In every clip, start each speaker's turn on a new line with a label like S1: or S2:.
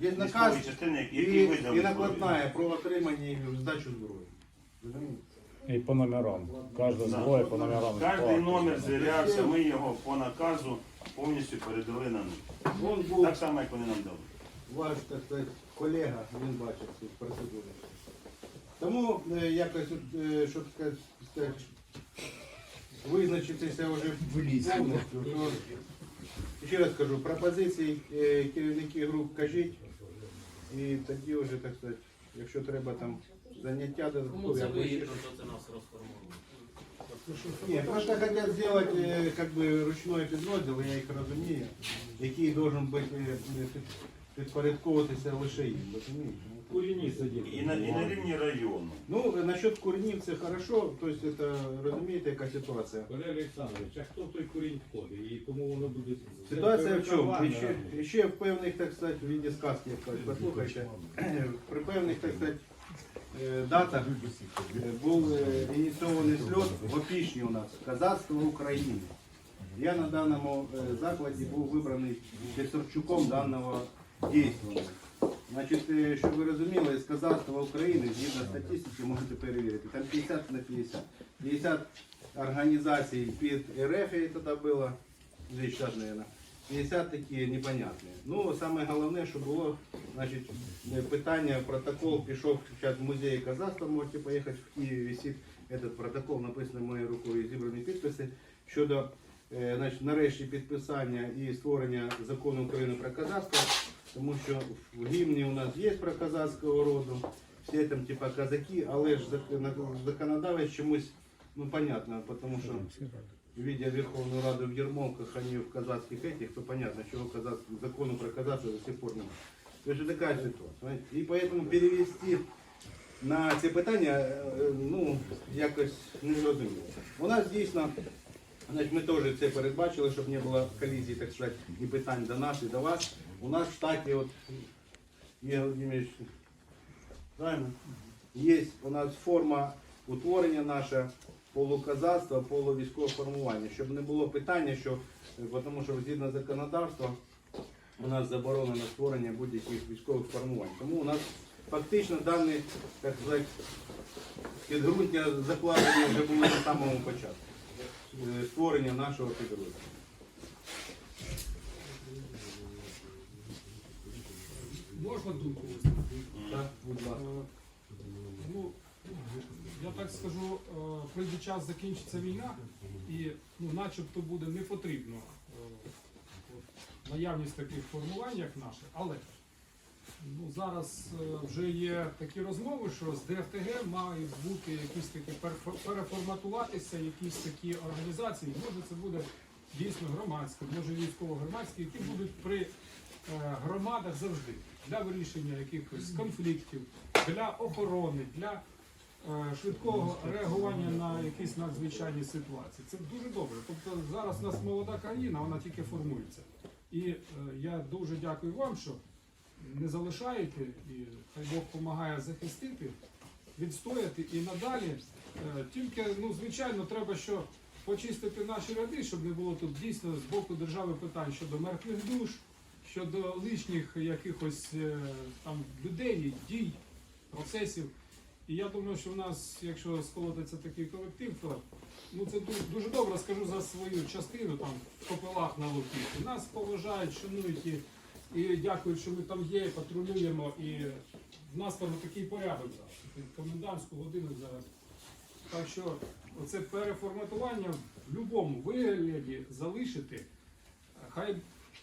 S1: Є наказ
S2: військові частини,
S1: і,
S2: які видали
S1: і накладна про отримання і здачу зброї. Розумієте?
S3: І по номерам. Кожна зброя по номерам.
S2: Кожний номер звірявся, ми його по наказу повністю передали на них.
S1: Вон був
S2: Так само, як вони нам дали.
S1: ваш так сказати, колега, він бачив цю процедуру. Тому е, якось, от, е, щоб сказати, визначитися вже повністю. то, Ще раз кажу, пропозиції е, керівники груп кажіть, і тоді вже, так сказати, якщо треба там заняття
S4: Кому
S1: додаткові,
S4: це
S1: або ще
S4: вигідно, то це нас розформовано.
S1: Ні, просто хотят сделать э, как бы ручной підрозділ, я їх розумію, який должен бути е, під- підпорядковуватися лише їм, розумієте?
S5: Курені сидіти.
S2: І на, і на рівні району.
S1: Ну, насчет куренів це хорошо, тобто це, розумієте, яка ситуація?
S5: Валерій Олександрович, а хто в той курінь входить і кому воно буде?
S1: Ситуація в чому? І ще, і ще в певних, так сказати, в віді сказки, як кажуть, послухайте, при певних, так сказати, е, датах е, був е, ініційований сльот в Опішні у нас, Казацтво України. Я на даному е, закладі був вибраний Пісарчуком даного дійства. Значить, е, щоб ви розуміли, з казацтва України, згідно статистики, можете перевірити, там 50 на 50. 50 організацій під РФ тоді було, вже зараз, мабуть, 50 такі непонятні. Ну, саме головне, що було, значить, е, питання, протокол пішов зараз в музей казацтва, можете поїхати в Києві, висить этот протокол, написаний моєю рукою, зібрані підписи щодо е, значить, нарешті підписання і створення закону України про казацтво, тому що в гімні у нас є про казацького роду, всі там типа казаки, але ж зак- законодавець чомусь, ну понятно, тому що видя Верховную Раду в Ермолках, а не в казацких этих, то понятно, чего казац... закону про казацтво до сих пор немає. То есть такая ситуация. І поэтому перевести на ці питання, е, ну, якось не зрозуміло. У нас дійсно, значить, ми теж це передбачили, щоб не було колізії, так сказати, і питань до нас, і до вас. У нас в штаті, от, Ігор Володимирович, правильно? Є у нас форма утворення наша полуказацтва, полувійськового формування, щоб не було питання, що тому що згідно законодавства у нас заборонено створення будь-яких військових формувань. Тому у нас фактично дані, так сказати, підґрунтя закладення вже були на самому початку е, створення нашого підрозділу.
S6: Можна думку висловити?
S1: Так, будь ласка.
S6: Е, Ну, я так скажу, е, прийде час, закінчиться війна, і ну, начебто буде не потрібно е, наявність таких формувань, як наше, але ну, зараз вже є такі розмови, що з ДФТГ мають бути якісь такі переформатуватися, якісь такі організації. Може це буде дійсно громадське, може військово-громадське, які будуть при громадах завжди для вирішення якихось конфліктів, для охорони, для е, швидкого реагування на якісь надзвичайні ситуації. Це дуже добре. Тобто зараз у нас молода країна, вона тільки формується. І е, я дуже дякую вам, що не залишаєте, і хай Бог допомагає захистити, відстояти і надалі. Е, Тільки, ну, звичайно, треба що почистити наші ряди, щоб не було тут дійсно з боку держави питань щодо мертвих душ, щодо лишніх якихось е, там людей, дій, процесів. І я думаю, що в нас, якщо сколотиться такий колектив, то ну це дуже, добре скажу за свою частину там в копилах на Луківці. Нас поважають, шанують і, і дякують, що ми там є, патрулюємо. І в нас там такий порядок зараз. Комендантську годину зараз. Так що оце переформатування в будь-якому вигляді залишити. Хай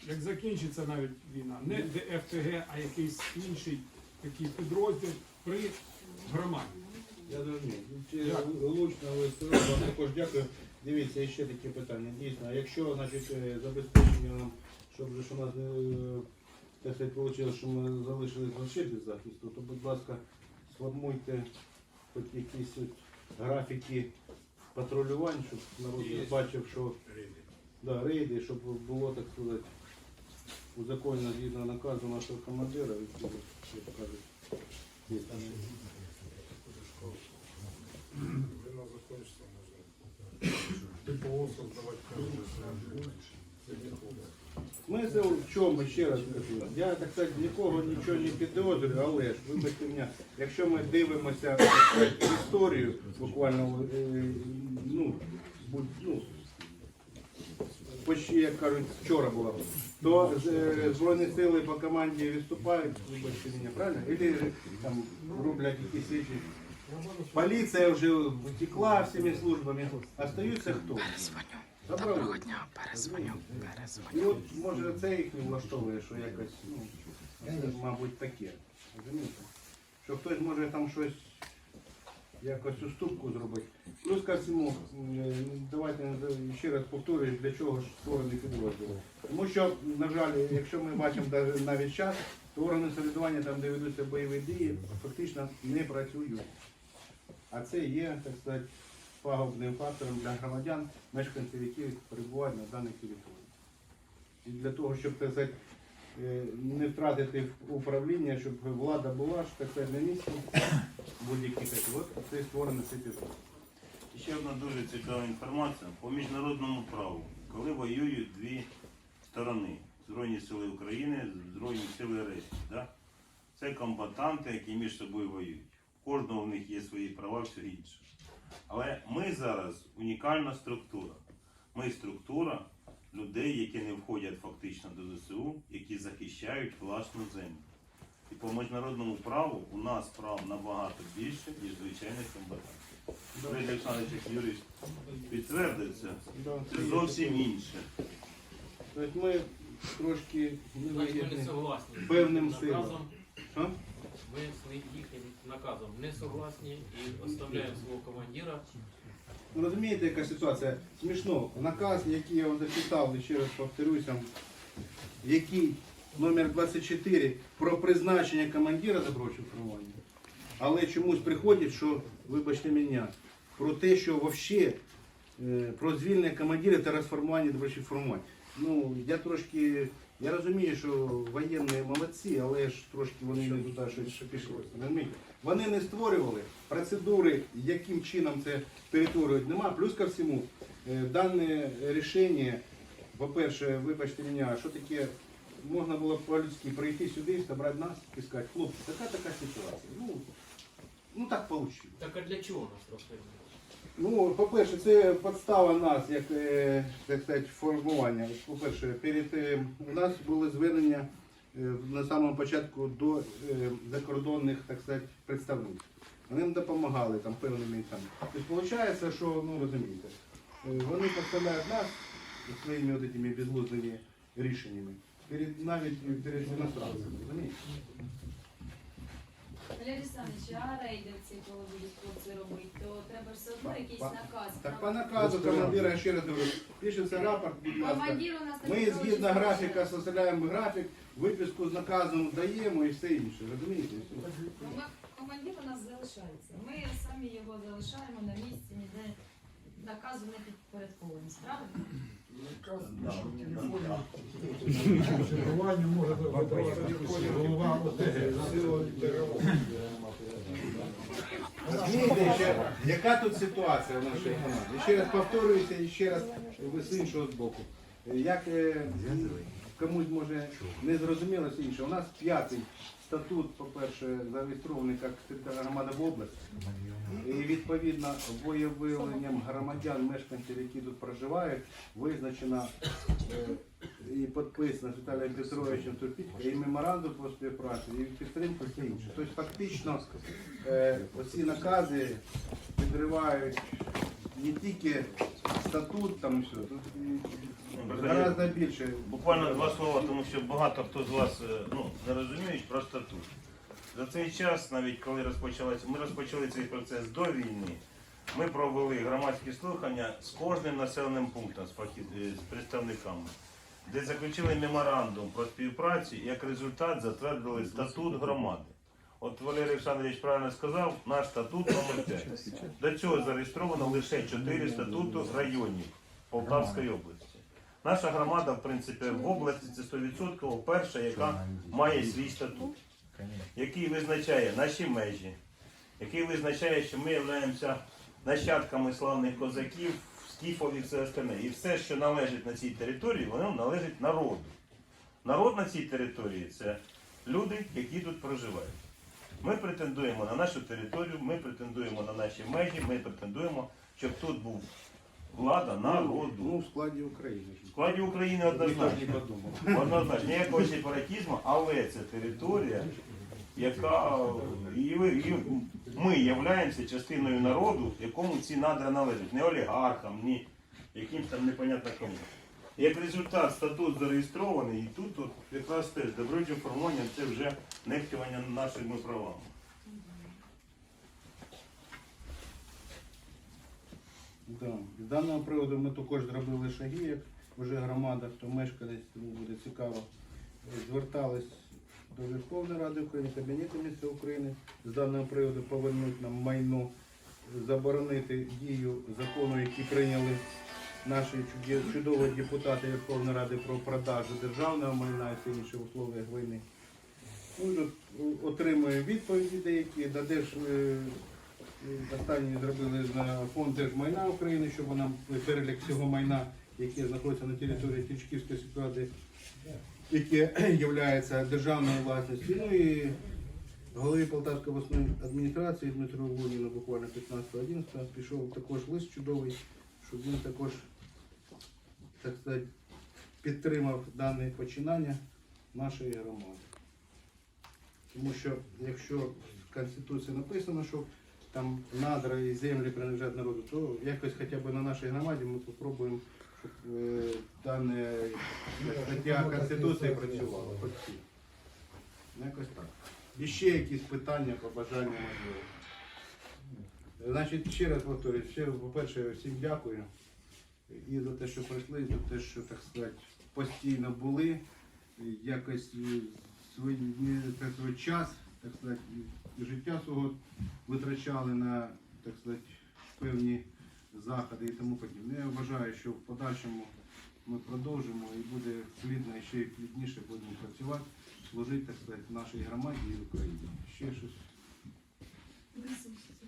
S6: як закінчиться навіть війна, не ДФТГ, а якийсь інший такий підрозділ при громаді.
S1: Я розумію. Чи Влучно ви сказали, вам також дякую. Дивіться, ще таке питання. Дійсно, якщо значить, е, забезпечення нам, щоб же у нас не е, так сказати, вийшло, що ми залишились вообще без захисту, то, будь ласка, сформуйте хоч якісь от графіки патрулювань, щоб народ бачив, що да, рейди, щоб було, так сказати, узаконено згідно наказу нашого командира, як кажуть. є.
S7: Война закончится, можно. Ты полосу сдавать каждый. Это не хуже.
S1: Смисл в чому, ще раз кажу, я так сказати, нікого нічого не підозрюю, але ж, вибачте мене, якщо ми дивимося так сказати, історію, буквально, е, ну, будь, ну, почти, як кажуть, вчора була, то е, Збройні сили по команді відступають, вибачте мене, правильно? Или там роблять якісь інші. Поліція вже втекла всіми службами. Остаються хто? Доброго дня, перезвоню, І от може це їх не влаштовує, що якось, ну, це, мабуть, таке. Розумієте? Що хтось може там щось якось уступку зробити. Плюс ко всьому, давайте ще раз повторюю, для чого ж створений підрозділ. Тому що, на жаль, якщо ми бачимо навіть час, то органи самоврядування, там, де ведуться бойові дії, фактично не працюють. А це є, так сказати, пагубним фактором для громадян, мешканців, які перебувають на даній території. І для того, щоб так сказати, е, не втратити управління, щоб влада була ж так на місці, будь-які такі. От це створено цей підрозділ.
S2: Ще одна дуже цікава інформація. По міжнародному праву, коли воюють дві сторони Збройні Сили України, Збройні Сили Росії. Да? Це комбатанти, які між собою воюють. У кожного в них є свої права, все інше. Але ми зараз унікальна структура. Ми структура людей, які не входять фактично до ЗСУ, які захищають власну землю. І по міжнародному праву у нас прав набагато більше, ніж звичайних комбатантів. Юрій Олександрович, як юрист, підтвердиться, це зовсім інше.
S1: Тобто ми трошки
S4: не согласні
S1: певним силам.
S4: наказом. Ми з їхнім наказом не согласні і оставляємо свого командира.
S1: Ну, розумієте, яка ситуація? Смішно. Наказ, який я вам зачитав, ще раз повторюся, який номер 24 про призначення командира добровольчого формування. Але чомусь приходить, що, вибачте мене, про те, що взагалі про звільнення командира та розформування добровольчих формувань. Ну, я трошки, я розумію, що воєнні молодці, але ж трошки вони не туди щось пішли. Вони не створювали процедури, яким чином це територію нема. Плюс ко всьому, е, дане рішення, по-перше, вибачте мене, що таке, можна було б по-людськи прийти сюди, зібрати нас і сказати, хлопці, така така ситуація. Ну, ну так вийшло.
S4: Так а для чого нас розстрілювати?
S1: Ну, по-перше, це підстава нас, як е, так сказати, формування. По-перше, перед е, у нас були звернення на самому початку до е, закордонних, так сказати, представників. Вони нам допомагали там певними там. Тобто виходить, що ну розумієте, е, вони поставляють нас своїми от этими безглуздими рішеннями. Перед навіть перед іностранцями, розумієте?
S8: Валерій Олександрович, а рейдерці, коли будуть хлопці робити, то треба ж все одно якийсь
S1: Па-
S8: наказ.
S1: Так по наказу командира, я ще раз говорю, пишеться рапорт, будь ласка.
S8: Командир у нас
S1: Ми
S8: такий
S1: згідно
S8: дуже
S1: графіка составляємо графік, виписку з наказом даємо і все інше. Розумієте?
S8: Ну, ми- Командир у нас залишається. Ми самі його залишаємо на місці, ніде наказу не підпорядковуємось, правильно?
S7: Чергування може видавати голова ОТГ.
S1: Розумієте, ще, яка тут ситуація в нашій команді? Ще раз повторююся і ще раз ви з іншого боку. Як е, комусь може не зрозуміло інше. У нас п'ятий статут, по-перше, зареєстрований як громада в області. І відповідно волевиявленням громадян, мешканців, які тут проживають, визначена е, і підписана з Віталієм Петровичем Турпітько, і меморандум про співпрацю, і підтримку все інше. Тобто фактично е, оці накази підривають не тільки статут там все, тут гораздо більше.
S2: Буквально два слова, тому що багато хто з вас е, ну, не розуміють про статут. За цей час, навіть коли розпочалося, ми розпочали цей процес до війни, ми провели громадські слухання з кожним населеним пунктом, з, фахів, е, з представниками, де заключили меморандум про співпрацю і як результат затвердили статут громади. От Валерій Олександрович правильно сказав, наш статут номер 5. До цього зареєстровано лише 4 статуту районів Полтавської області. Наша громада, в принципі, в області це 100% перша, яка має свій статут, який визначає наші межі, який визначає, що ми являємося нащадками славних козаків, скіфов і все остальне. І все, що належить на цій території, воно належить народу. Народ на цій території це люди, які тут проживають. Ми претендуємо на нашу територію, ми претендуємо на наші межі, ми претендуємо, щоб тут був влада
S1: Ну,
S2: народу.
S1: в складі України.
S2: В складі України
S1: Ніхто ж
S2: однозначно.
S1: не подумав.
S2: Однозначно, ніякого сепаратизму, але це територія, яка і, ви- і ми являємося частиною народу, якому ці надра належать. Не олігархам, ні якимсь там непонятно кому. Як результат, статут зареєстрований, і тут от якраз теж добровільче формування це вже нехтювання нашими правами.
S1: Да. З даного приводу ми також зробили шаги, як вже громада, хто мешканець, тому буде цікаво. Звертались до Верховної Ради України, Кабінету міністрів України з даного приводу повернути нам майно, заборонити дію закону, який прийняли наші чудові депутати Верховної Ради про продажу державного майна і все інші условия війни. Ну, тут відповіді деякі, дадеш е, Останні зробили на фонд держмайна України, щоб вона перелік всього майна, яке знаходиться на території Тичківської ситуації, яке є державною власністю. Ну і голові Полтавської обласної адміністрації Дмитру Луніну буквально 15-11 пішов також лист чудовий, щоб він також, так сказати, підтримав дане починання нашої громади. Тому що якщо в Конституції написано, що там надра і землі принадлежать народу, то якось хоча б на нашій громаді ми спробуємо, щоб е, дана стаття Конституції працювала. хоч. Ну, Якось так. І ще якісь питання, побажання можливо. Значить, ще раз повторюю, ще, по-перше, всім дякую. І за те, що прийшли, і за те, що, так сказати, постійно були, якось свій, сказати, час, так сказати, і життя свого витрачали на так сказати, певні заходи і тому подібне. Я вважаю, що в подальшому ми продовжимо і буде плідно і ще й плідніше будемо працювати, служити так сказати, нашій громаді і Україні. Ще щось.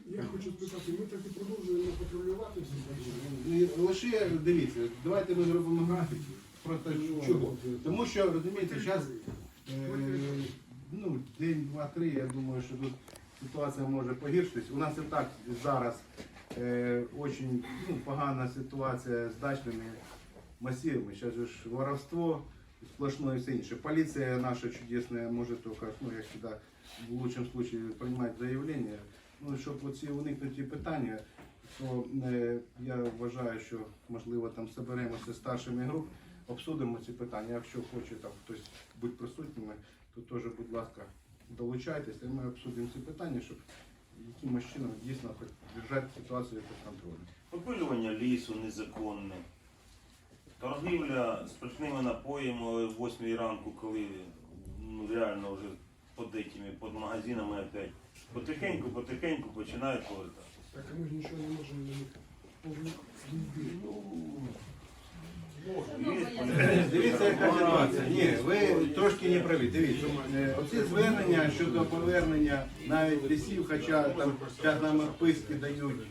S7: Я хочу спитати, ми так і продовжуємо патрулювати всі
S1: Ну, і Лише дивіться, давайте ми зробимо графік. Просто чого? Тому що розумієте, зараз ну, день, два, три, я думаю, що тут ситуація може погіршитись. У нас і так зараз е, очень ну, погана ситуація з дачними масивами. Зараз ж воровство сплошное і все інше. Поліція наша чудесна може тільки, ну, як завжди, в лучшем случае приймати заявлення. Ну, щоб оці уникнути питання, то е, я вважаю, що можливо там зберемося з старшими груп, обсудимо ці питання. Якщо хоче там хтось бути присутніми, то теж, будь ласка, долучайтеся, і ми обсудимо ці питання, щоб якимось чином дійсно держати ситуацію під контролем.
S2: Опилювання лісу незаконне. Торгівля спиртними напоями о 8 ранку, коли ну, реально вже під, этими, під магазинами опять потихеньку, потихеньку починають повертатися.
S7: Так, а ми ж нічого не можемо на них повлияти.
S1: Дивіться, яка ситуація. Ні, ви трошки не праві. Дивіться, оці звернення щодо повернення навіть лісів, хоча там нам відписки дають.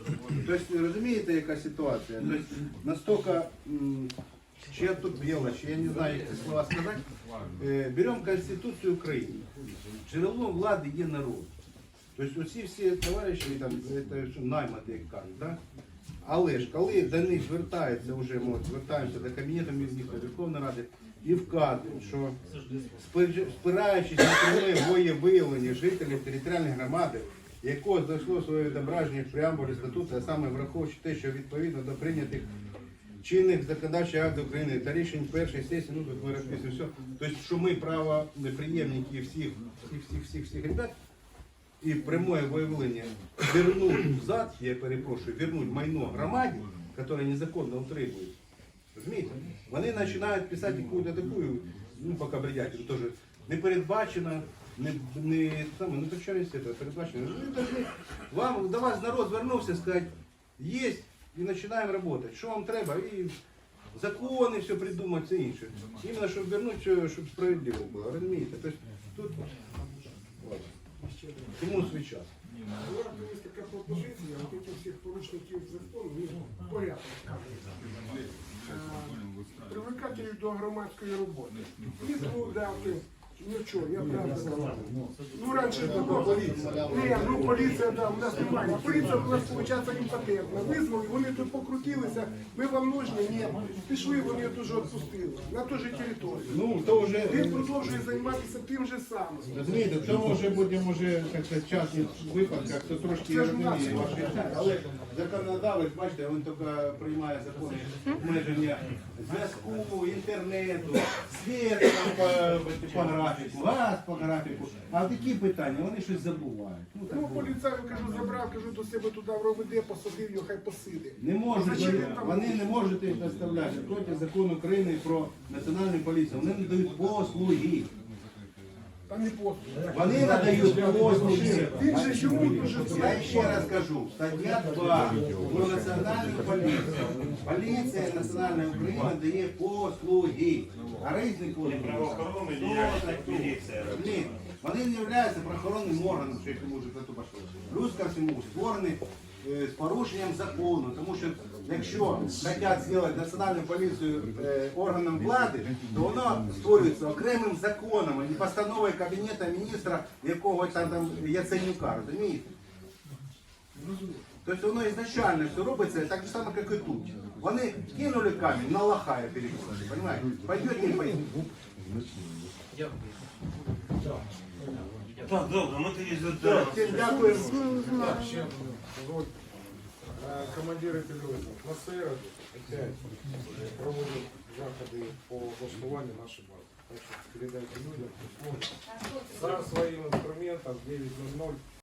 S1: Тобто, розумієте, яка ситуація? Тобто, настільки, я тут чи я не знаю, як ці слова сказати. Е, Беремо Конституцію України. Джерелом влади є народ. Тобто усі всі товариші там це що, наймати, як кажуть, да? Але ж коли до них звертаються вже, ми звертаємося до Кабінету міністрів Верховної Ради і вказують, що спираючись на пряме волевиявлення жителів територіальної громади, якого знайшло своє відображення в преамбулі статуту, а саме враховуючи те, що відповідно до прийнятих чинних законодавчих актів України та рішень першої сесії, ну тут ми розписуємо все. Тобто, що ми правоприємники всіх, всіх, всіх, всіх, всіх ребят, і прямое виявлення вернуть взад, я перепрошую, вернуть майно громаді, яке незаконно утримують. Вони починають писати якусь таку, ну, поки бредятину теж не передбачено, не, не, саме, ну, це передбачено. Ви должны, вам, до вас народ звернувся, сказати, є, і починаємо працювати. Що вам треба? І закони все придумати, все інше. Іменно, щоб вернути, щоб справедливо було, розумієте? Тобто, тут. Тому свій час.
S7: Була така пропозиція, от этих всіх порушників закону, ну, порядок скажімо. Привикати їх до громадської роботи. І дати, ну чого, я правда сказав. Ну раніше було поліція. Ні, ну поліція, да, у нас немає. Поліція у нас, виходить, імпотентна. Визвали, вони тут покрутилися, ми вам нужні, ні. Пішли, вони теж відпустили. На ту ж територію.
S1: Ну, то вже
S7: Він продовжує займатися тим же самим.
S1: Розумієте, цьому вже будемо вже так сказати, частних випадках, то трошки я розумію ваші. Але законодавець, бачите, він тільки приймає закони обмеження зв'язку, інтернету, світ там по, по графіку, газ по графіку. А такі питання вони щось забувають. Ну, так
S7: Ну,
S1: буває.
S7: поліцаю, кажу, забрав, кажу, до себе туди в РОВД, посадив його, хай посиде.
S1: Не можуть,
S7: Зачем
S1: вони,
S7: там?
S1: вони не можуть їх доставляти проти закону України про національну поліцію. Вони не дають
S7: послуги. Не.
S1: Вони надають послуги. Я ще раз кажу, стаття 2 про національну поліцію. Поліція національної України дає послуги. А різні послуги.
S2: Правоохоронна діяльність, як міліція.
S1: Блін, вони не являються правоохоронним органом, що їх не можуть. Плюс ко всьому створений е, з порушенням закону, тому що якщо хочуть зробити національну поліцію е, органом влади, то воно створюється окремим законом, а не постановою Кабінету міністра якогось там, там Яценюка, розумієте? Тобто воно ізначально все робиться так же само, як і тут. Вони кинули камінь, на лохая перекинули, понимаете? Пойдет, не пойдет.
S4: Дякую.
S2: Так, добре, ми тоді
S1: Так, всім дякую.
S9: Так, ще дозвольте. Командири підрозділів на цей опять проводять заходи по влаштуванню нашої бази. Так що передайте людям,
S8: це?
S9: за своїм інструментом 9.00